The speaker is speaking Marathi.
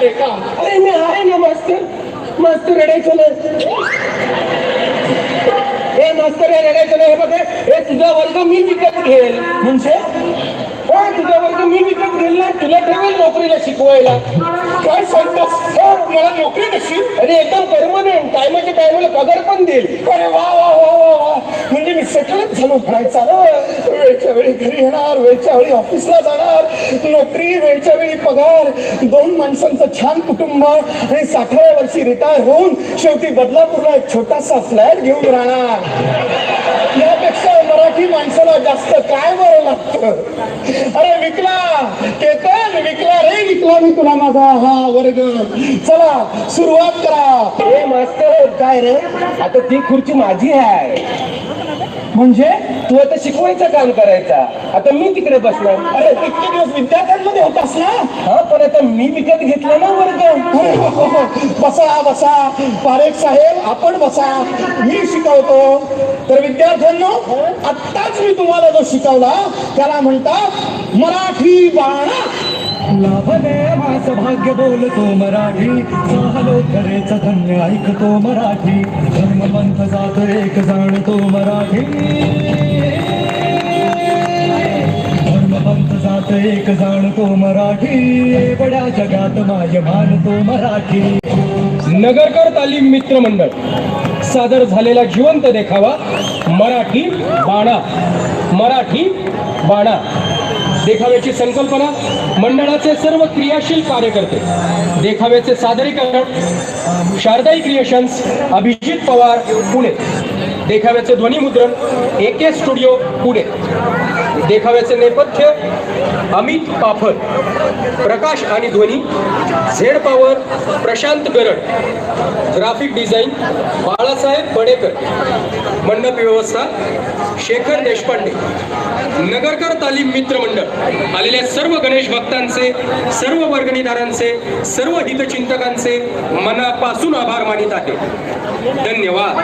आहे का अरे मी आहे ना मास्तर मास्तर रडायचं नाही हे मास्तर हे रडायचं नाही हे बघ हे तुझा वर्ग मी विकत घेईल म्हणजे हो तुझा वर्ग मी विकत घेईल ना तुला ठेवेल नोकरीला शिकवायला काय सांगतोस मला नोकरी कशी अरे एकदम परमनंट टायमाच्या टायमाला पगार पण देईल अरे वा वा. म्हणजे मी सेटलच झालो वेळच्या वेळी घरी येणार वेळच्या वेळी ऑफिसला जाणार. नोकरी वेळच्या वेळी पगार. दोन माणसांचं छान कुटुंब आणि साठाव्या वर्षी रिटायर होऊन शेवटी बदलापूरला एक छोटासा फ्लॅट घेऊन राहणार. यापेक्षा मराठी माणसाला जास्त काय बरं लागतं? अरे विकला. केतन विकला रे विकला मी तुला माझा हा वर्ग. चला सुरुवात करा. हे मास्तर काय रे? आता ती खुर्ची माझी आहे. म्हणजे तू आता शिकवायचं काम करायचा. आता मी तिकडे बसलो अरे इतके दिवस विद्यार्थ्यांमध्ये होतास ना? हा पण आता मी विकत घेतला ना वर्ग. अरे हो, हो, हो. बसा बसा. पारेख साहेब आपण बसा. मी शिकवतो. तर विद्यार्थ्यांनो आत्ताच मी तुम्हाला जो शिकवला त्याला म्हणतात मराठी बाणा लाभले मास भाग्य बोलतो मराठी. चाहलो खरेच धन्य ऐकतो मराठी. धर्मपंथ जात एक जाणतो मराठी. धर्मपंथ जात एक जाणतो मराठी. बड्या जगात माय मानतो मराठी. नगरकर तालीम मित्र मंडळ सादर झालेला जिवंत देखावा. मराठी बाणा. मराठी बाणा. देखाव्याची संकल्पना मंडळाचे सर्व क्रियाशील कार्यकर्ते. देखाव्याचे सादरीकरण शारदाई क्रिएशन्स अभिजित पवार पुणे. देखाव्याचे ध्वनिमुद्रण ए के स्टुडिओ पुणे. देखाव्याचे नेपथ्य अमित पाफर प्रकाश आणि ध्वनी Z power Prashant Garad graphic design Balasaheb Badekar मंडप व्यवस्था शेखर देशपांडे नगरकर तालीम मित्र मंडळ आलेल्या सर्व गणेश भक्तांचे सर्व वर्गणीदारांचे सर्व हितचिंतकांचे मनापासून आभार मानित आहे. धन्यवाद.